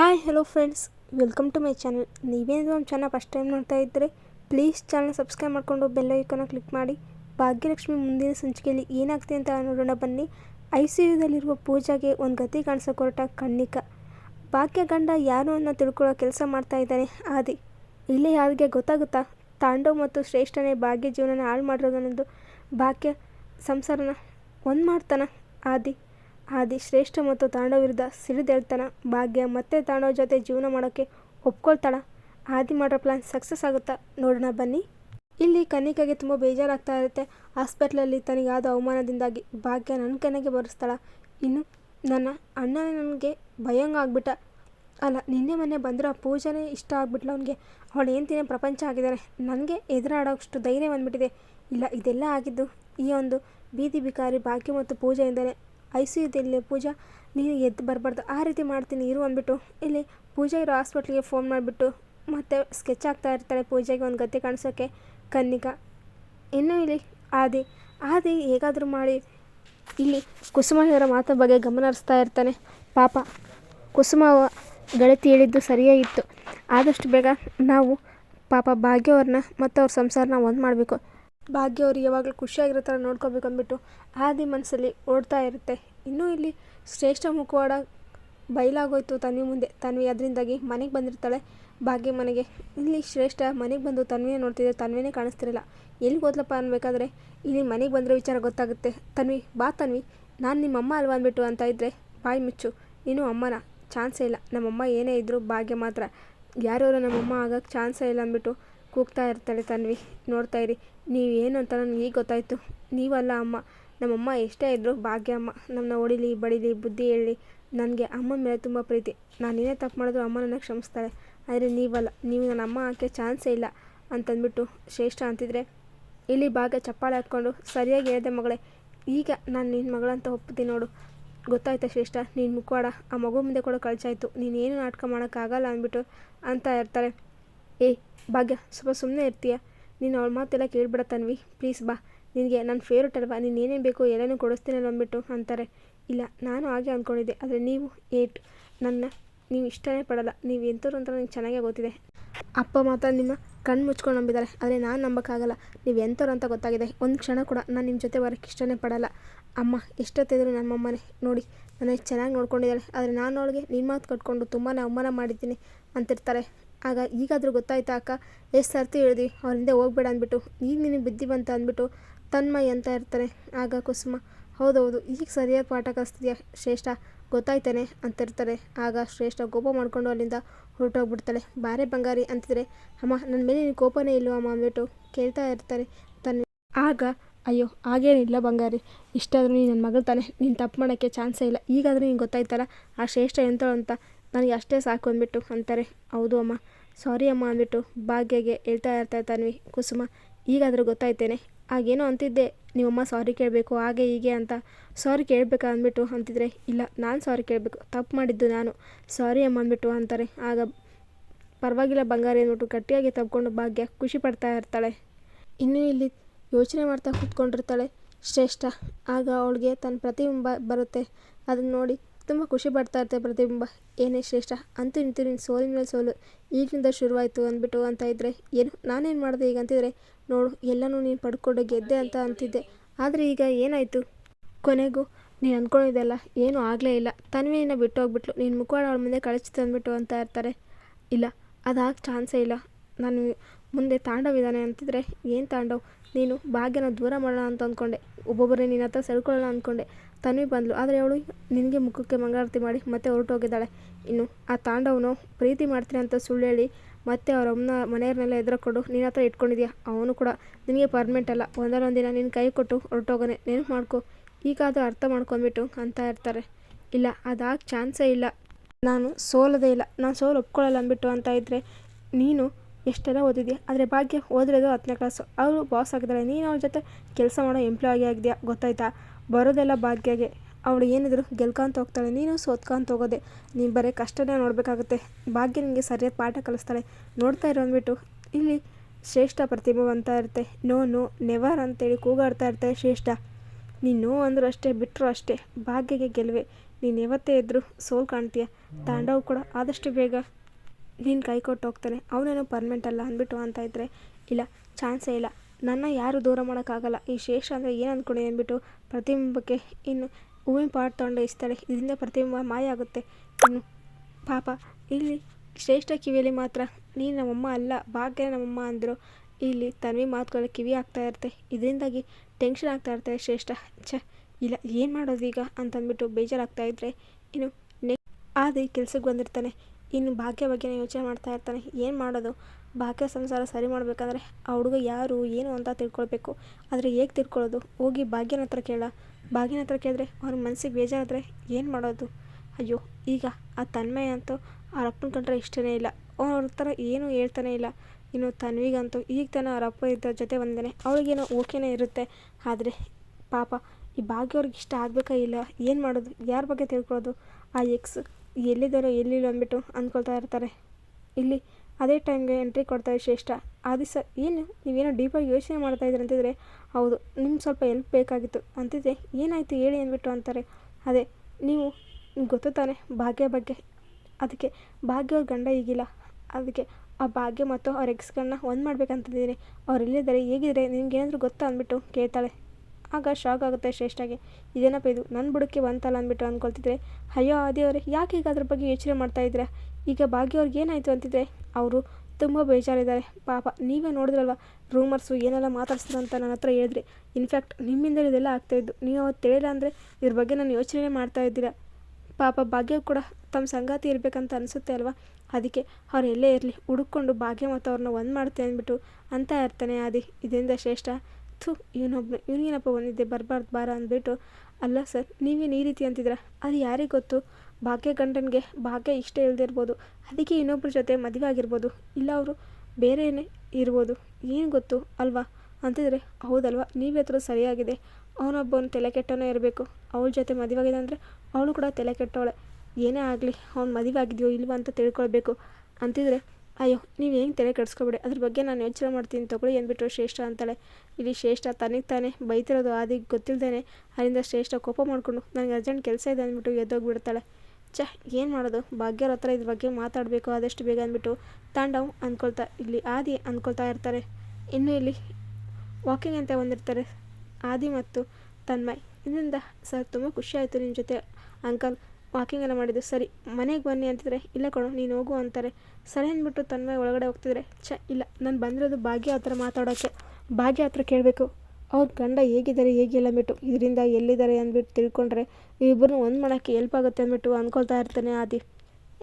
Hi hello friends welcome to my channel ನೀವೇನಾದರೂ ನಮ್ಮ channel first time ನೋಡ್ತಾ ಇದ್ದರೆ ಪ್ಲೀಸ್ ಚಾನಲ್ ಸಬ್ಸ್ಕ್ರೈಬ್ ಮಾಡಿಕೊಂಡು ಬೆಲ್ ಐಕನ್ನ ಕ್ಲಿಕ್ ಮಾಡಿ. ಭಾಗ್ಯಲಕ್ಷ್ಮಿ ಮುಂದಿನ ಸಂಚಿಕೆಯಲ್ಲಿ ಏನಾಗ್ತಿದೆ ಅಂತ ನೋಡೋಣ ಬನ್ನಿ. ಐ ಸಿ ಯುದಲ್ಲಿರುವ ಪೂಜಾಗೆ ಒಂದು ಗತಿ ಕಾಣಿಸೋಕೆ ಕೊರಟ ಕನ್ನಿಕ. ಭಾಗ್ಯ ಗಂಡ ಯಾರು ಅನ್ನೋ ತಿಳ್ಕೊಳ್ಳೋ ಕೆಲಸ ಮಾಡ್ತಾ ಇದ್ದಾನೆ. ಆದಿ, ಇಲ್ಲೇ ಯಾರಿಗೆ ಗೊತ್ತಾಗುತ್ತಾ? ತಾಂಡವ್ ಮತ್ತು ಶ್ರೇಷ್ಠನೇ ಭಾಗ್ಯ ಜೀವನನ ಹಾಳು ಮಾಡಿರೋದನ್ನೊಂದು ಭಾಗ್ಯ ಸಂಸಾರನ ಒಂದು ಮಾಡ್ತಾನ ಆದಿ ಆದಿ ಶ್ರೇಷ್ಠ ಮತ್ತು ತಾಂಡವ ವಿರುದ್ಧ ಸಿಡಿದೇಳ್ತಾನ, ಭಾಗ್ಯ ಮತ್ತೆ ತಾಂಡವ ಜೊತೆ ಜೀವನ ಮಾಡೋಕ್ಕೆ ಒಪ್ಕೊಳ್ತಾಳ. ಆದಿ ಮಾಡೋ ಪ್ಲಾನ್ ಸಕ್ಸಸ್ ಆಗುತ್ತಾ ನೋಡೋಣ ಬನ್ನಿ. ಇಲ್ಲಿ ಕನ್ನಿಕಾಗೆ ತುಂಬ ಬೇಜಾರಾಗ್ತಾ ಇರುತ್ತೆ. ಹಾಸ್ಪಿಟ್ಲಲ್ಲಿ ತನಗಾದ ಅವಮಾನದಿಂದಾಗಿ ಭಾಗ್ಯ ನನ್ನ ಕನೆಗೆ ಬರೆಸ್ತಾಳ. ಇನ್ನು ನನ್ನ ಅಣ್ಣನೇ ನನಗೆ ಭಯಂಗ ಆಗ್ಬಿಟ್ಟ. ಅಲ್ಲ, ನಿನ್ನೆ ಮೊನ್ನೆ ಬಂದಿರೋ ಪೂಜಾನೇ ಇಷ್ಟ ಆಗ್ಬಿಟ್ಲ ಅವನಿಗೆ. ಅವಳು ಏನು ಪ್ರಪಂಚ ಆಗಿದ್ದಾರೆ ನನಗೆ ಎದುರಾಡೋಷ್ಟು ಧೈರ್ಯ ಬಂದ್ಬಿಟ್ಟಿದೆ. ಇಲ್ಲ, ಇದೆಲ್ಲ ಆಗಿದ್ದು ಈ ಒಂದು ಬೀದಿ ಬಿಕಾರಿ ಭಾಗ್ಯ ಮತ್ತು ಪೂಜೆಯಿಂದಲೇ ಐ ಸಿ ಇದೆಯಲ್ಲೇ ಪೂಜಾ, ನೀನು ಎದ್ದು ಬರಬಾರ್ದು. ಆ ರೀತಿ ಮಾಡ್ತೀನಿ, ಇರು ಅಂದ್ಬಿಟ್ಟು. ಇಲ್ಲಿ ಪೂಜಾ ಇರೋ ಹಾಸ್ಪಿಟ್ಲಿಗೆ ಫೋನ್ ಮಾಡಿಬಿಟ್ಟು ಮತ್ತೆ ಸ್ಕೆಚ್ ಆಗ್ತಾ ಇರ್ತಾಳೆ ಪೂಜೆಗೆ ಒಂದು ಗತಿ ಕಾಣಿಸೋಕ್ಕೆ ಕನ್ನಿಕಾ. ಇನ್ನೂ ಇಲ್ಲಿ ಆದಿ ಆದಿ ಹೇಗಾದರೂ ಮಾಡಿ. ಇಲ್ಲಿ ಕುಸುಮ ಇವರ ಮಾತು ಬಗ್ಗೆ ಗಮನ ಹರಿಸ್ತಾ ಇರ್ತಾನೆ. ಪಾಪ, ಕುಸುಮ ಗಳತಿ ಹೇಳಿದ್ದು ಸರಿಯೇ ಇತ್ತು ಆದಷ್ಟು ಬೇಗ ನಾವು ಪಾಪ ಭಾಗ್ಯವ್ರನ್ನ ಮತ್ತು ಅವ್ರ ಸಂಸಾರನ ಒಂದು ಮಾಡಬೇಕು. ಭಾಗ್ಯ ಅವ್ರು ಯಾವಾಗಲೂ ಖುಷಿಯಾಗಿರೋ ಥರ ನೋಡ್ಕೋಬೇಕು ಅಂದ್ಬಿಟ್ಟು ಆದಿ ಮನಸ್ಸಲ್ಲಿ ಓಡ್ತಾ ಇರುತ್ತೆ. ಇನ್ನೂ ಇಲ್ಲಿ ಶ್ರೇಷ್ಠ ಮುಖವಾಡ ಬಯಲಾಗೋಯ್ತು ತನ್ವಿ ಮುಂದೆ. ತನ್ವಿ ಅದರಿಂದಾಗಿ ಮನೆಗೆ ಬಂದಿರ್ತಾಳೆ ಭಾಗ್ಯ ಮನೆಗೆ. ಇಲ್ಲಿ ಶ್ರೇಷ್ಠ ಮನೆಗೆ ಬಂದು ತನ್ವಿನೇ ನೋಡ್ತಿದ್ದೆ ತನ್ವಿನೇ ಕಾಣಿಸ್ತಿರಲಿಲ್ಲ ಎಲ್ಲಿಗೆ ಓದ್ಲಪ್ಪ ಅನ್ಬೇಕಾದ್ರೆ ಇಲ್ಲಿ ಮನೆಗೆ ಬಂದರೆ ವಿಚಾರ ಗೊತ್ತಾಗುತ್ತೆ. ತನ್ವಿ, ಬಾ ತನ್ವಿ, ನಾನು ನಿಮ್ಮಮ್ಮ ಅಲ್ವಾ ಅಂದ್ಬಿಟ್ಟು ಅಂತ ಇದ್ದರೆ ಬಾಯಿ ಮುಚ್ಚು, ನೀನು ಅಮ್ಮನ? ಚಾನ್ಸೇ ಇಲ್ಲ. ನಮ್ಮಮ್ಮ ಏನೇ ಇದ್ದರೂ ಭಾಗ್ಯ ಮಾತ್ರ. ಯಾರ್ಯಾರು ನಮ್ಮಮ್ಮ ಆಗೋಕ್ಕೆ ಚಾನ್ಸೇ ಇಲ್ಲ ಅಂದ್ಬಿಟ್ಟು ಕೂಗ್ತಾ ಇರ್ತಾಳೆ ತನ್ವಿ. ನೋಡ್ತಾ ಇರಿ ನೀವು ಏನು ಅಂತ ನನಗೆ ಈಗ ಗೊತ್ತಾಯಿತು. ನೀವಲ್ಲ ಅಮ್ಮ, ನಮ್ಮಮ್ಮ ಎಷ್ಟೇ ಇದ್ದರೂ ಭಾಗ್ಯ ಅಮ್ಮ. ನಮ್ಮನ್ನ ಹೊಡಿಲಿ, ಬಡಿಲಿ, ಬುದ್ಧಿ ಹೇಳಿ. ನನಗೆ ಅಮ್ಮನ ಮೇಲೆ ತುಂಬ ಪ್ರೀತಿ. ನಾನು ಏನೇ ತಪ್ಪು ಮಾಡಿದ್ರು ಅಮ್ಮ ನನಗೆ ಕ್ಷಮಿಸ್ತಾಳೆ. ಆದರೆ ನೀವಲ್ಲ, ನೀವು ನನ್ನ ಅಮ್ಮ ಹಾಕಿ ಚಾನ್ಸೇ ಇಲ್ಲ ಅಂತಂದ್ಬಿಟ್ಟು ಶ್ರೇಷ್ಠ ಅಂತಿದ್ರೆ, ಇಲ್ಲಿ ಭಾಗ್ಯ ಚಪ್ಪಾಳೆ ಹಾಕ್ಕೊಂಡು, ಸರಿಯಾಗಿ ಹೇಳಿದೆ ಮಗಳೇ, ಈಗ ನಾನು ನಿನ್ನ ಮಗಳಂತ ಒಪ್ತೀನಿ ನೋಡು. ಗೊತ್ತಾಯ್ತಾ ಶ್ರೇಷ್ಠ, ನೀನು ಮುಖವಾಡ, ಆ ಮಗು ಮುಂದೆ ಕೂಡ ಕಳ್ಚಾಯ್ತು. ನೀನೇನು ನಾಟಕ ಮಾಡೋಕ್ಕಾಗಲ್ಲ ಅಂದ್ಬಿಟ್ಟು ಅಂತ ಇರ್ತಾರೆ. ಏಯ್ ಭಾಗ್ಯ, ಸ್ವಲ್ಪ ಸುಮ್ಮನೆ ಇರ್ತೀಯ? ನೀನು ಅವಳ ಮಾತೆಲ್ಲ ಕೇಳ್ಬಿಡ ಪ್ಲೀಸ್ ಬಾ. ನಿನಗೆ ನನ್ನ ಫೇವ್ರೇಟ್ ಅಲ್ವಾ? ನೀನು ಏನೇನು ಬೇಕೋ ಎಲ್ಲನೂ ಕೊಡಿಸ್ತೀನಲ್ಲ ಅಂದ್ಬಿಟ್ಟು ಅಂತಾರೆ. ಇಲ್ಲ, ನಾನು ಹಾಗೆ ಅಂದ್ಕೊಂಡಿದ್ದೆ ಆದರೆ ನೀವು ಏಟ್. ನನ್ನ, ನೀವು ಇಷ್ಟನೇ ಪಡಲ್ಲ. ನೀವು ಎಂಥವ್ರು ಅಂತ ನನಗೆ ಚೆನ್ನಾಗೇ ಗೊತ್ತಿದೆ. ಅಪ್ಪ ಮಾತ್ರ ನಿಮ್ಮ ಕಣ್ಣು ಮುಚ್ಕೊಂಡು ನಂಬಿದ್ದಾರೆ ಆದರೆ ನಾನು ನಂಬೋಕ್ಕಾಗಲ್ಲ. ನೀವು ಎಂಥವ್ರು ಅಂತ ಗೊತ್ತಾಗಿದೆ. ಒಂದು ಕ್ಷಣ ಕೂಡ ನಾನು ನಿಮ್ಮ ಜೊತೆ ಬರೋಕ್ಕೆ ಇಷ್ಟನೇ ಪಡಲ್ಲ. ಅಮ್ಮ, ಎಷ್ಟೊತ್ತಿದ್ರು ನಮ್ಮಮ್ಮನೇ. ನೋಡಿ ನನಗೆ ಚೆನ್ನಾಗಿ ನೋಡ್ಕೊಂಡಿದ್ದಾಳೆ. ಆದರೆ ನಾನು ಅವಳಿಗೆ ನಿಮ್ಮ ಮಾತು ಕಟ್ಕೊಂಡು ತುಂಬಾ ಅವಮಾನ ಮಾಡಿದ್ದೀನಿ ಅಂತಿರ್ತಾರೆ. ಆಗ ಈಗಾದರೂ ಗೊತ್ತಾಯ್ತಾ ಅಕ್ಕ? ಎಷ್ಟು ಸರ್ತಿ ಹೇಳಿದ್ವಿ? ಅವ್ರ ಹಿಂದೆ ಹೋಗ್ಬೇಡ ಅಂದ್ಬಿಟ್ಟು. ಈಗ ನಿನಗೆ ಬಿದ್ದಿ ಬಂತ ಅಂದ್ಬಿಟ್ಟು ತನ್ಮಯ್ ಅಂತ ಇರ್ತಾರೆ ಆಗ ಕುಸುಮ, ಹೌದೌದು, ಈಗ ಸರಿಯಾಗಿ ಪಾಠ ಕಲಿಸ್ತಿದ್ಯಾ ಶ್ರೇಷ್ಠ? ಗೊತ್ತಾಯ್ತಾನೆ ಅಂತಿರ್ತಾರೆ ಆಗ ಶ್ರೇಷ್ಠ ಕೋಪ ಮಾಡಿಕೊಂಡು ಅಲ್ಲಿಂದ ಹೊರಟೋಗ್ಬಿಡ್ತಾಳೆ. ಬಾರೆ ಬಂಗಾರಿ ಅಂತಿದ್ರೆ, ಅಮ್ಮ ನನ್ನ ಮೇಲೆ ನೀನು ಕೋಪನೇ ಇಲ್ಲವ ಅಮ್ಮ? ಅಂದ್ಬಿಟ್ಟು ಕೇಳ್ತಾ ಇರ್ತಾರೆ ತನ್ನ ಆಗ, ಅಯ್ಯೋ ಹಾಗೇನಿಲ್ಲ ಬಂಗಾರಿ. ಇಷ್ಟಾದರೂ ನೀನು ನನ್ನ ಮಗಳು ತಾನೆ. ನೀನು ತಪ್ಪು ಮಾಡೋಕ್ಕೆ ಚಾನ್ಸೇ ಇಲ್ಲ. ಈಗಾದರೂ ನೀನು ಗೊತ್ತಾಯ್ತಲ್ಲ ಆ ಶ್ರೇಷ್ಠ ಎಂತ ಅಂತ. ನನಗೆ ಅಷ್ಟೇ ಸಾಕು ಅಂದ್ಬಿಟ್ಟು ಅಂತಾರೆ, ಹೌದು ಅಮ್ಮ ಸಾರಿ ಅಮ್ಮ ಅಂದ್ಬಿಟ್ಟು ಭಾಗ್ಯಗೆ ಹೇಳ್ತಾ ಇರ್ತಾ ತನ್ವಿ, ಕುಸುಮ, ಈಗಾದರೂ ಗೊತ್ತಾಯ್ತೇನೆ. ಆಗೇನೋ ಅಂತಿದ್ದೆ. ನೀವಮ್ಮ ಸಾರಿ ಕೇಳಬೇಕು, ಹಾಗೆ ಹೀಗೆ ಅಂತ ಸಾರಿ ಕೇಳಬೇಕಾ ಅಂದ್ಬಿಟ್ಟು ಅಂತಿದ್ರೆ, ಇಲ್ಲ, ನಾನು ಸಾರಿ ಕೇಳಬೇಕು. ತಪ್ಪು ಮಾಡಿದ್ದು ನಾನು. ಸಾರಿ ಅಮ್ಮ ಅಂದ್ಬಿಟ್ಟು ಅಂತಾರೆ. ಆಗ ಪರವಾಗಿಲ್ಲ ಬಂಗಾರ ಅಂದ್ಬಿಟ್ಟು ಗಟ್ಟಿಯಾಗಿ ತಬ್ಕೊಂಡು ಭಾಗ್ಯ ಖುಷಿ ಪಡ್ತಾ ಇರ್ತಾಳೆ. ಇನ್ನು ಇಲ್ಲಿ ಯೋಚನೆ ಮಾಡ್ತಾ ಕೂತ್ಕೊಂಡಿರ್ತಾಳೆ ಶ್ರೇಷ್ಠ. ಆಗ ಅವಳಿಗೆ ತನ್ನ ಪ್ರತಿಬಿಂಬ ಬರುತ್ತೆ. ಅದನ್ನು ನೋಡಿ ತುಂಬ ಖುಷಿ ಪಡ್ತಾ ಇರ್ತಾರೆ ಪ್ರತಿಬಿಂಬ. ಏನೇ ಶ್ರೇಷ್ಠ. ಅಂತೂ ನಿಂತು ನಿನ್ನ ಸೋಲಿನ ಮೇಲೆ ಸೋಲು. ಈಗಿನಿಂದ ಶುರುವಾಯಿತು ಅಂದ್ಬಿಟ್ಟು ಅಂತ ಇದ್ದರೆ ಏನು ನಾನೇನು ಮಾಡಿದೆ ಈಗ ಅಂತಿದ್ರೆ, ನೋಡು, ಎಲ್ಲನೂ ನೀನು ಪಡ್ಕೊಂಡು ಗೆದ್ದೆ ಅಂತ ಅಂತಿದ್ದೆ. ಆದರೆ ಈಗ ಏನಾಯಿತು? ಕೊನೆಗೂ ನೀನು ಅಂದ್ಕೊಂಡಿದ್ದೆಲ್ಲ ಏನೂ ಆಗಲೇ ಇಲ್ಲ. ತನ್ವಿನ ಬಿಟ್ಟು ಹೋಗ್ಬಿಟ್ಲು ನೀನು ಮುಖವಾಡ ಅವಳ ಮುಂದೆ ಕಳಿಸ್ತು ಅಂದ್ಬಿಟ್ಟು ಅಂತ ಇರ್ತಾರೆ. ಇಲ್ಲ, ಅದಾಗ ಚಾನ್ಸೇ ಇಲ್ಲ. ನಾನು ಮುಂದೆ ತಾಂಡವಿದ್ದಾನೆ ಅಂತಿದ್ರೆ ಏನು ತಾಂಡವ್? ನೀನು ಭಾಗ್ಯನ ದೂರ ಮಾಡೋಣ ಅಂತ ಅಂದ್ಕೊಂಡೆ. ಒಬ್ಬೊಬ್ಬರೇ ನಿನ್ನ ಹತ್ರ ಸೆಳ್ಕೊಳ್ಳೋಣ ಅಂದ್ಕೊಂಡೆ. ತನ್ವಿ ಬಂದಳು ಆದರೆ ಅವಳು ನಿನಗೆ ಮುಖಕ್ಕೆ ಮಂಗಳಾರತಿ ಮಾಡಿ ಮತ್ತೆ ಹೊರಟೋಗಿದ್ದಾಳೆ. ಇನ್ನು ಆ ತಾಂಡವನು ಪ್ರೀತಿ ಮಾಡ್ತೀನಿ ಅಂತ ಸುಳ್ಳು ಹೇಳಿ ಮತ್ತೆ ಅವ್ರ ಅಮ್ಮನ ಮನೆಯವ್ರನ್ನೆಲ್ಲ ಎದುರುಕೊಂಡು ನಿನ್ನ ಹತ್ರ ಇಟ್ಕೊಂಡಿದ್ಯಾ? ಅವನು ಕೂಡ ನಿನಗೆ ಪರ್ಮನೆಂಟ್ ಅಲ್ಲ. ಒಂದಲ್ಲ ಒಂದಿನ ನಿನ್ನ ಕೈ ಕೊಟ್ಟು ಹೊರಟೋಗೋನೆ. ನೆನಪು ಮಾಡ್ಕೊ. ಈಗಾದರೂ ಅರ್ಥ ಮಾಡ್ಕೊಂಡ್ಬಿಟ್ಟು ಅಂತ ಇರ್ತಾರೆ. ಇಲ್ಲ, ಅದಾಗ ಚಾನ್ಸೇ ಇಲ್ಲ. ನಾನು ಸೋಲೋದೇ ಇಲ್ಲ. ನಾನು ಸೋಲು ಒಪ್ಕೊಳ್ಳಲ್ಲ ಅಂದ್ಬಿಟ್ಟು ಅಂತ ಇದ್ದರೆ ನೀನು ಎಷ್ಟೆಲ್ಲ ಓದಿದ್ಯಾ? ಆದರೆ ಭಾಗ್ಯ ಓದಿರೋದು ಹತ್ತನೇ ಕ್ಲಾಸು ಅವರು ಬಾಸ್ ಆಗಿದ್ದಾರೆ. ನೀನು ಅವ್ರ ಜೊತೆ ಕೆಲಸ ಮಾಡೋ ಎಂಪ್ಲಾಯ್ ಆಗಿದೆಯಾ? ಗೊತ್ತಾಯ್ತಾ? ಬರೋದೆಲ್ಲ ಭಾಗ್ಯಗೆ. ಅವಳು ಏನಿದ್ರು ಗೆಲ್ಕೊಂತ ಹೋಗ್ತಾಳೆ, ನೀನು ಸೋತ್ಕೊಂತ ಹೋಗೋದೆ. ನೀನು ಬರೀ ಕಷ್ಟನೇ ನೋಡಬೇಕಾಗುತ್ತೆ. ಭಾಗ್ಯ ನಿಮಗೆ ಸರಿಯಾದ ಪಾಠ ಕಲಿಸ್ತಾಳೆ. ನೋಡ್ತಾ ಇರೋ ಅಂದ್ಬಿಟ್ಟು, ಇಲ್ಲಿ ಶ್ರೇಷ್ಠ ಪ್ರತಿಭೆ ಅಂತ ಇರುತ್ತೆ. ನೋ ನೋ, ನೆವರ್ ಅಂತೇಳಿ ಕೂಗಾಡ್ತಾ ಇರ್ತಾರೆ ಶ್ರೇಷ್ಠ. ನೀನು ನೋ ಅಂದರೂ ಅಷ್ಟೇ ಬಿಟ್ಟರು ಅಷ್ಟೇ. ಭಾಗ್ಯಗೆ ಗೆಲುವೆ. ನೀನು ಯಾವತ್ತೇ ಇದ್ದರೂ ಸೋಲ್ ಕಾಣ್ತೀಯ. ತಾಂಡವು ಕೂಡ ಆದಷ್ಟು ಬೇಗ ನೀನು ಕೈ ಕೊಟ್ಟು ಹೋಗ್ತಾನೆ. ಅವನೇನೋ ಪರ್ಮನೆಂಟ್ ಅಲ್ಲ ಅಂದ್ಬಿಟ್ಟು ಅಂತ ಇದ್ದರೆ ಇಲ್ಲ ಚಾನ್ಸೇ ಇಲ್ಲ. ನನ್ನ ಯಾರು ದೂರ ಮಾಡೋಕ್ಕಾಗಲ್ಲ. ಈ ಶೇಷ ಅಂದರೆ ಏನು ಅಂದ್ಕೊಂಡೆ ಅಂದ್ಬಿಟ್ಟು ಪ್ರತಿಬಿಂಬಕ್ಕೆ ಇನ್ನು ಹೂವಿನ ಪಾಟ್ ತೊಗೊಂಡು ಇಸ್ತಾಳೆ ಇದರಿಂದ ಪ್ರತಿಬಿಂಬ ಮಾಯ ಆಗುತ್ತೆ. ಇನ್ನು ಪಾಪ, ಇಲ್ಲಿ ಶ್ರೇಷ್ಠ ಕಿವಿಯಲ್ಲಿ ಮಾತ್ರ ನೀನು ನಮ್ಮಮ್ಮ ಅಲ್ಲ, ಭಾಗ್ಯ ನಮ್ಮಮ್ಮ ಅಂದರು ಇಲ್ಲಿ ತನ್ವಿ ಮಾತುಗಳು ಕಿವಿ ಆಗ್ತಾ ಇರುತ್ತೆ. ಇದರಿಂದಾಗಿ ಟೆನ್ಷನ್ ಆಗ್ತಾ ಇರ್ತಾರೆ ಶ್ರೇಷ್ಠ. ಛ, ಇಲ್ಲ, ಏನು ಮಾಡೋದು ಈಗ ಅಂತಂದ್ಬಿಟ್ಟು ಬೇಜಾರಾಗ್ತಾ ಇದ್ದರೆ ಇನ್ನು ನೆಕ್ ಆದಿ ಕೆಲ್ಸಕ್ಕೆ ಬಂದಿರ್ತಾನೆ. ಇನ್ನು ಭಾಗ್ಯ ಬಗ್ಗೆನೇ ಯೋಚನೆ ಮಾಡ್ತಾ ಇರ್ತಾನೆ. ಏನು ಮಾಡೋದು? ಭಾಗ್ಯ ಸಂಸಾರ ಸರಿ ಮಾಡಬೇಕಂದ್ರೆ ಆ ಹುಡುಗ ಯಾರು, ಏನು ಅಂತ ತಿಳ್ಕೊಳ್ಬೇಕು. ಆದರೆ ಹೇಗೆ ತಿಳ್ಕೊಳ್ಳೋದು? ಹೋಗಿ ಭಾಗ್ಯನ ಹತ್ರ ಕೇಳ. ಭಾಗ್ಯನ ಹತ್ರ ಕೇಳಿದ್ರೆ ಅವ್ರ ಮನಸ್ಸಿಗೆ ಬೇಜಾರಾದರೆ ಏನು ಮಾಡೋದು? ಅಯ್ಯೋ, ಈಗ ಆ ತನ್ಮಯ ಅಂತೂ ಅವ್ರ ಅಪ್ಪನ ಕಂಡ್ರೆ ಇಷ್ಟನೇ ಇಲ್ಲ. ಅವ್ರ ಥರ ಏನೂ ಹೇಳ್ತಾನೆ ಇಲ್ಲ. ಇನ್ನು ತನ್ವಿಗಂತೂ ಈಗ ತಾನೇ ಅವ್ರ ಅಪ್ಪ ಇದ್ದ ಜೊತೆ ಬಂದೇನೆ. ಅವಳಿಗೇನೋ ಓಕೆನೇ ಇರುತ್ತೆ. ಆದರೆ ಪಾಪ, ಈ ಭಾಗ್ಯ ಅವ್ರಿಗೆ ಇಷ್ಟ ಆಗಬೇಕಾ ಇಲ್ಲ? ಏನು ಮಾಡೋದು? ಯಾರ ಬಗ್ಗೆ ತಿಳ್ಕೊಳ್ಳೋದು? ಆ ಎಕ್ಸ್ ಎಲ್ಲಿದ್ದಾರೋ ಎಲ್ಲಿಲ್ಲ ಅಂದ್ಬಿಟ್ಟು ಅಂದ್ಕೊಳ್ತಾ ಇರ್ತಾರೆ. ಇಲ್ಲಿ ಅದೇ ಟೈಮ್ಗೆ ಎಂಟ್ರಿ ಕೊಡ್ತಾ ಶ್ರೇಷ್ಠ. ಆದಿ ಸರ್ ಏನು? ನೀವೇನೋ ಡೀಪಾಗಿ ಯೋಚನೆ ಮಾಡ್ತಾ ಇದ್ದೀರಿ ಅಂತಿದ್ರೆ? ಹೌದು, ನಿಮ್ಗೆ ಸ್ವಲ್ಪ ಎಲ್ಪ್ ಬೇಕಾಗಿತ್ತು. ಅಂತಿದ್ರೆ, ಏನಾಯಿತು ಹೇಳಿ ಅಂದ್ಬಿಟ್ಟು ಅಂತಾರೆ. ಅದೇ, ನೀವು ಗೊತ್ತು ತಾನೆ, ಭಾಗ್ಯ ಬಗ್ಗೆ. ಅದಕ್ಕೆ, ಭಾಗ್ಯ ಅವ್ರ ಗಂಡ ಈಗಿಲ್ಲ. ಅದಕ್ಕೆ, ಆ ಭಾಗ್ಯ ಮತ್ತು ಅವ್ರ ಎಕ್ಸ್ಗಳನ್ನ ಒಂದು ಮಾಡ್ಬೇಕಂತಿದ್ದೀನಿ. ಅವ್ರು ಎಲ್ಲಿದ್ದಾರೆ ಹೇಗಿದ್ದಾರೆ ನಿಮ್ಗೆ ಏನಾದರೂ ಗೊತ್ತಾ? ಅಂದ್ಬಿಟ್ಟು ಕೇಳ್ತಾಳೆ. ಆಗ ಶಾಕ್ ಆಗುತ್ತೆ ಶ್ರೇಷ್ಠಾಗೆ. ಇದೇನಪ್ಪ ಇದು? ನನ್ನ ಬುಡಕ್ಕೆ ಬಂತಲ್ಲ? ಅಂದ್ಬಿಟ್ಟು ಅಂದ್ಕೊಳ್ತಿದ್ರೆ ಅಯ್ಯೋ ಆದಿ ಅವರೇ ಯಾಕೆ ಈಗ ಅದ್ರ ಬಗ್ಗೆ ಯೋಚನೆ ಮಾಡ್ತಾ ಇದ್ದೀರಾ? ಈಗ ಭಾಗ್ಯ ಅವ್ರಿಗೆ ಏನಾಯಿತು ಅಂತಿದ್ರೆ ಅವರು ತುಂಬ ಬೇಜಾರಿದ್ದಾರೆ. ಪಾಪ, ನೀವೇ ನೋಡಿದ್ರಲ್ವ? ರೂಮರ್ಸು ಏನೆಲ್ಲ ಮಾತಾಡ್ಸಿದ್ರು ಅಂತ ನನ್ನ ಹತ್ರ ಹೇಳಿದ್ರಿ. ಇನ್ಫ್ಯಾಕ್ಟ್ ನಿಮ್ಮಿಂದ ಇದೆಲ್ಲ ಆಗ್ತಾಯಿದ್ದು ನೀವು ಅವತ್ತು ಹೇಳಿಲ್ಲ ಅಂದರೆ ಇದ್ರ ಬಗ್ಗೆ ನಾನು ಯೋಚನೆ ಮಾಡ್ತಾ ಇದ್ದೀರ. ಪಾಪ, ಭಾಗ್ಯ ಕೂಡ ತಮ್ಮ ಸಂಗಾತಿ ಇರಬೇಕಂತ ಅನಿಸುತ್ತೆ ಅಲ್ವಾ? ಅದಕ್ಕೆ ಅವ್ರು ಎಲ್ಲೇ ಇರಲಿ ಹುಡುಕೊಂಡು ಭಾಗ್ಯ ಮತ್ತು ಅವ್ರನ್ನ ಒಂದು ಮಾಡ್ತೆ ಅಂದ್ಬಿಟ್ಟು ಅಂತ ಇರ್ತಾನೆ ಆದಿ. ಇದರಿಂದ ಶ್ರೇಷ್ಠ? ಥು ಇವನೊಬ್ಬ ಇವನಿಗೇನಪ್ಪ ಬಂದಿದ್ದೆ ಬರಬಾರ್ದು, ಬಾರ ಅಂದ್ಬಿಟ್ಟು, ಅಲ್ಲ ಸರ್, ನೀವೇನು ಈ ರೀತಿ ಅಂತಿದ್ರ ಅದು ಯಾರಿಗೆ ಗೊತ್ತು? ಭಾಗ್ಯ ಗಂಡನಿಗೆ ಭಾಗ್ಯ ಇಷ್ಟ ಇಲ್ದಿರ್ಬೋದು. ಅದಕ್ಕೆ ಇನ್ನೊಬ್ಬರ ಜೊತೆ ಮದುವೆ ಆಗಿರ್ಬೋದು. ಇಲ್ಲ ಅವರು ಬೇರೆಯೇ ಇರ್ಬೋದು. ಏನು ಗೊತ್ತು ಅಲ್ವಾ? ಅಂತಿದ್ರೆ, ಹೌದಲ್ವಾ? ನೀವೇ ಹತ್ರ ಸರಿಯಾಗಿದೆ. ಅವನೊಬ್ಬನು ತಲೆ ಕೆಟ್ಟವನೇ ಇರಬೇಕು. ಅವಳ ಜೊತೆ ಮದುವೆ ಆಗಿದೆ ಅಂದರೆ ಅವಳು ಕೂಡ ತಲೆ ಕೆಟ್ಟವಳೆ. ಏನೇ ಆಗಲಿ, ಅವ್ನು ಮದುವೆ ಆಗಿದೆಯೋ ಇಲ್ವಾ ಅಂತ ತಿಳ್ಕೊಳ್ಬೇಕು. ಅಂತಿದ್ರೆ, ಅಯ್ಯೋ, ನೀವು ಹೆಂಗೆ ತಲೆ ಕೆಡಿಸ್ಕೊಬೇಡಿ? ಅದ್ರ ಬಗ್ಗೆ ನಾನು ಯೋಚನೆ ಮಾಡ್ತೀನಿ. ತಗೊಳ್ಳಿ ಅಂದ್ಬಿಟ್ಟು ಶ್ರೇಷ್ಠ ಅಂತಾಳೆ. ಇಲ್ಲಿ ಶ್ರೇಷ್ಠ ತನಗೆ ತಾನೇ ಬೈತಿರೋದು. ಆದಿಗೆ ಗೊತ್ತಿಲ್ಲದೇ ಅಲ್ಲಿಂದ ಶ್ರೇಷ್ಠ ಕೋಪ ಮಾಡಿಕೊಂಡು ನನಗೆ ಅರ್ಜೆಂಟ್ ಕೆಲಸ ಇದೆ ಅಂದ್ಬಿಟ್ಟು ಎದ್ದೋಗ್ಬಿಡ್ತಾಳೆ. ಛ, ಏನು ಮಾಡೋದು? ಭಾಗ್ಯರ ಹತ್ರ ಇದ್ರ ಬಗ್ಗೆ ಮಾತಾಡಬೇಕು, ಆದಷ್ಟು ಬೇಗ ಅಂದ್ಬಿಟ್ಟು ತಾಂಡವ್ ಅಂದ್ಕೊಳ್ತಾ ಇಲ್ಲಿ ಆದಿ ಅಂದ್ಕೊಳ್ತಾ ಇರ್ತಾರೆ. ಇನ್ನು ಇಲ್ಲಿ ವಾಕಿಂಗ್ ಅಂತ ಬಂದಿರ್ತಾರೆ ಆದಿ ಮತ್ತು ತನ್ಮಯ್. ಇದರಿಂದ ಸರ್, ತುಂಬ ಖುಷಿ ಆಯಿತು ನಿಮ್ಮ ಜೊತೆ ಅಂಕಲ್ ವಾಕಿಂಗ್ ಎಲ್ಲ ಮಾಡಿದ್ದು. ಸರಿ, ಮನೆಗೆ ಬನ್ನಿ ಅಂತಿದ್ರೆ, ಇಲ್ಲ ಕಣೋ, ನೀನು ಹೋಗು ಅಂತಾರೆ. ಸರಿ ಅಂದ್ಬಿಟ್ಟು ತನ್ಮಯ್ ಒಳಗಡೆ ಹೋಗ್ತಿದ್ರೆ, ಛ, ಇಲ್ಲ, ನಾನು ಬಂದಿರೋದು ಭಾಗ್ಯ ಹತ್ರ ಮಾತಾಡೋಕ್ಕೆ. ಭಾಗ್ಯ ಹತ್ರ ಕೇಳಬೇಕು. ಅವ್ರ ಗಂಡ ಹೇಗಿದ್ದಾರೆ, ಹೇಗಿಲ್ಲ ಅಂದ್ಬಿಟ್ಟು ಇದರಿಂದ ಎಲ್ಲಿದ್ದಾರೆ ಅಂದ್ಬಿಟ್ಟು ತಿಳ್ಕೊಂಡ್ರೆ ಇಬ್ಬರನ್ನೂ ಒಂದು ಮಾಡೋಕ್ಕೆ ಎಲ್ಪ್ ಆಗುತ್ತೆ ಅಂದ್ಬಿಟ್ಟು ಅಂದ್ಕೊಳ್ತಾ ಇರ್ತಾನೆ ಆದಿ.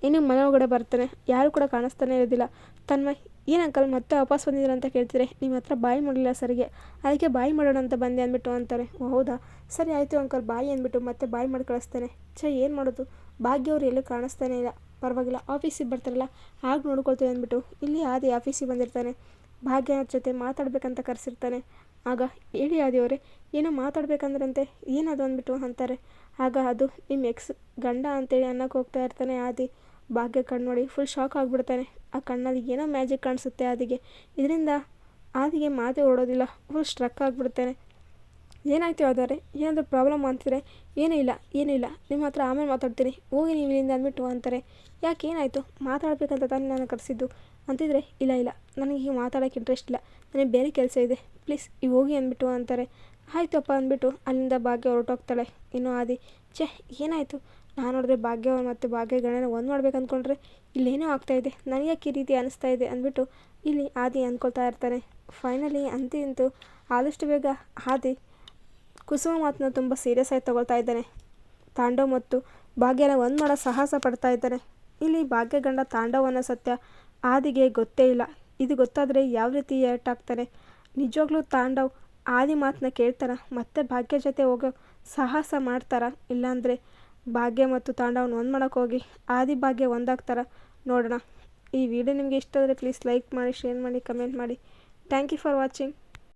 ಇನ್ನು ಮನೆ ಒಳಗಡೆ ಬರ್ತಾನೆ, ಯಾರು ಕೂಡ ಕಾಣಿಸ್ತಾನೆ ಇರೋದಿಲ್ಲ. ತನ್ಮಯ್, ಏನು ಅಂಕಲ್ ಮತ್ತೆ ವಾಪಸ್ ಬಂದಿದ್ದೀರ ಅಂತ ಕೇಳ್ತಿದ್ರೆ, ನಿಮ್ಮ ಹತ್ರ ಬಾಯಿ ಮಾಡಲಿಲ್ಲ ಸರಿಗೆ, ಅದಕ್ಕೆ ಬಾಯಿ ಮಾಡೋಣ ಅಂತ ಬಂದೆ ಅಂದ್ಬಿಟ್ಟು, ಅಂತಾರೆ. ಹೌದಾ? ಸರಿ ಆಯಿತು ಅಂಕಲ್ ಬಾಯಿ ಅಂದ್ಬಿಟ್ಟು ಮತ್ತೆ ಬಾಯಿ ಮಾಡಿ ಕಳಿಸ್ತಾನೆ. ಛ, ಏನು ಮಾಡೋದು? ಭಾಗ್ಯವ್ರು ಎಲ್ಲೂ ಕಾಣಿಸ್ತಾನೆ ಇಲ್ಲ. ಪರವಾಗಿಲ್ಲ ಆಫೀಸಿಗೆ ಬರ್ತಾರಲ್ಲ, ಆಗ ನೋಡ್ಕೊಳ್ತೀವಿ ಅಂದ್ಬಿಟ್ಟು, ಇಲ್ಲಿ ಆದಿ ಆಫೀಸಿಗೆ ಬಂದಿರ್ತಾನೆ. ಭಾಗ್ಯನ ಜೊತೆ ಮಾತಾಡಬೇಕಂತ ಕರೆಸಿರ್ತಾನೆ. ಆಗ ಹೇಳಿ ಆದಿಯವರೇ, ಏನೋ ಮಾತಾಡ್ಬೇಕಂದ್ರಂತೆ ಏನದು ಅಂದ್ಬಿಟ್ಟು ಅಂತಾರೆ. ಆಗ ಅದು ನಿಮ್ಮ ಎಕ್ಸ್ ಗಂಡ ಅಂತೇಳಿ ಅನ್ನಕ್ಕೆ ಹೋಗ್ತಾ ಇರ್ತಾನೆ ಆದಿ. ಭಾಗ್ಯ ಕಣ್ಣು ನೋಡಿ ಫುಲ್ ಶಾಕ್ ಆಗಿಬಿಡ್ತಾನೆ. ಆ ಕಣ್ಣಲ್ಲಿ ಏನೋ ಮ್ಯಾಜಿಕ್ ಕಾಣಿಸುತ್ತೆ ಆದಿಗೆ. ಇದರಿಂದ ಆದಿಗೆ ಮಾತೇ ಓಡೋದಿಲ್ಲ ಫುಲ್ ಸ್ಟ್ರಕ್ ಆಗಿಬಿಡ್ತಾನೆ. ಏನಾಯ್ತು ಯಾವ್ದಾರೆ ಏನಾದರೂ ಪ್ರಾಬ್ಲಮ್ ಅಂತಿದ್ರೆ, ಏನೂ ಇಲ್ಲ ಏನೂ ಇಲ್ಲ, ನಿಮ್ಮ ಹತ್ರ ಆಮೇಲೆ ಮಾತಾಡ್ತೀನಿ, ಹೋಗಿ ನೀವು ಇಲ್ಲಿಂದ ಅಂದ್ಬಿಟ್ಟು ಅಂತಾರೆ. ಯಾಕೆ ಏನಾಯಿತು? ಮಾತಾಡಬೇಕಂತ ತಾನೇ ನಾನು ಕರೆಸಿದ್ದು. ಅಂತಿದ್ರೆ, ಇಲ್ಲ ಇಲ್ಲ, ನನಗೆ ಈಗ ಮಾತಾಡೋಕ್ಕೆ ಇಂಟ್ರೆಸ್ಟ್ ಇಲ್ಲ, ನನಗೆ ಬೇರೆ ಕೆಲಸ ಇದೆ. ಪ್ಲೀಸ್ ಈಗ ಹೋಗಿ ಅಂದ್ಬಿಟ್ಟು ಅಂತಾರೆ. ಆಯ್ತಪ್ಪ ಅಂದ್ಬಿಟ್ಟು ಅಲ್ಲಿಂದ ಭಾಗ್ಯ ಹೊರಟೋಗ್ತಾಳೆ. ಇನ್ನು ಆದಿ, ಛೇ, ಏನಾಯಿತು? ನಾನು ನೋಡಿದ್ರೆ ಭಾಗ್ಯ ಮತ್ತು ಭಾಗ್ಯ ಗಣನ ಒಂದು ಮಾಡ್ಬೇಕು ಅಂದ್ಕೊಂಡ್ರೆ ಇಲ್ಲೇನೋ ಆಗ್ತಾಯಿದೆ ನನಗೆ ಯಾಕೆ ಈ ರೀತಿ ಅನಿಸ್ತಾ ಇದೆ ಅಂದ್ಬಿಟ್ಟು ಇಲ್ಲಿ ಆದಿ ಅಂದ್ಕೊಳ್ತಾ ಇರ್ತಾನೆ. ಫೈನಲಿ ಅಂತಿ ಅಂತೂ ಆದಷ್ಟು ಬೇಗ ಆದಿ ಕುಸುಮ ಮಾತನ್ನ ತುಂಬ ಸೀರಿಯಸ್ ಆಗಿ ತಗೊಳ್ತಾ ಇದ್ದಾನೆ. ತಾಂಡವ್ ಮತ್ತು ಭಾಗ್ಯನ ಒಂದು ಮಾಡೋ ಸಾಹಸ ಪಡ್ತಾ ಇದ್ದಾನೆ. ಇಲ್ಲಿ ಭಾಗ್ಯ ಗಂಡ ಸತ್ಯ ಆದಿಗೆ ಗೊತ್ತೇ ಇಲ್ಲ. ಇದು ಗೊತ್ತಾದರೆ ಯಾವ ರೀತಿ ಏಟ್ ಆಗ್ತಾನೆ ನಿಜವಾಗ್ಲೂ ತಾಂಡವ್ ಆದಿ ಮಾತನ್ನ ಕೇಳ್ತಾರ ಮತ್ತೆ ಭಾಗ್ಯ ಜೊತೆ ಹೋಗೋ ಸಾಹಸ ಮಾಡ್ತಾರ? ಇಲ್ಲಾಂದರೆ ಭಾಗ್ಯ ಮತ್ತು ತಾಂಡವನ್ನ ಒಂದು ಮಾಡೋಕ್ಕೆ ಹೋಗಿ ಆದಿ ಭಾಗ್ಯ ಒಂದಾಗ್ತಾರ ನೋಡೋಣ. ಈ ವಿಡಿಯೋ ನಿಮಗೆ ಇಷ್ಟ ಆದರೆ ಪ್ಲೀಸ್ ಲೈಕ್ ಮಾಡಿ ಶೇರ್ ಮಾಡಿ ಕಮೆಂಟ್ ಮಾಡಿ. Thank you for watching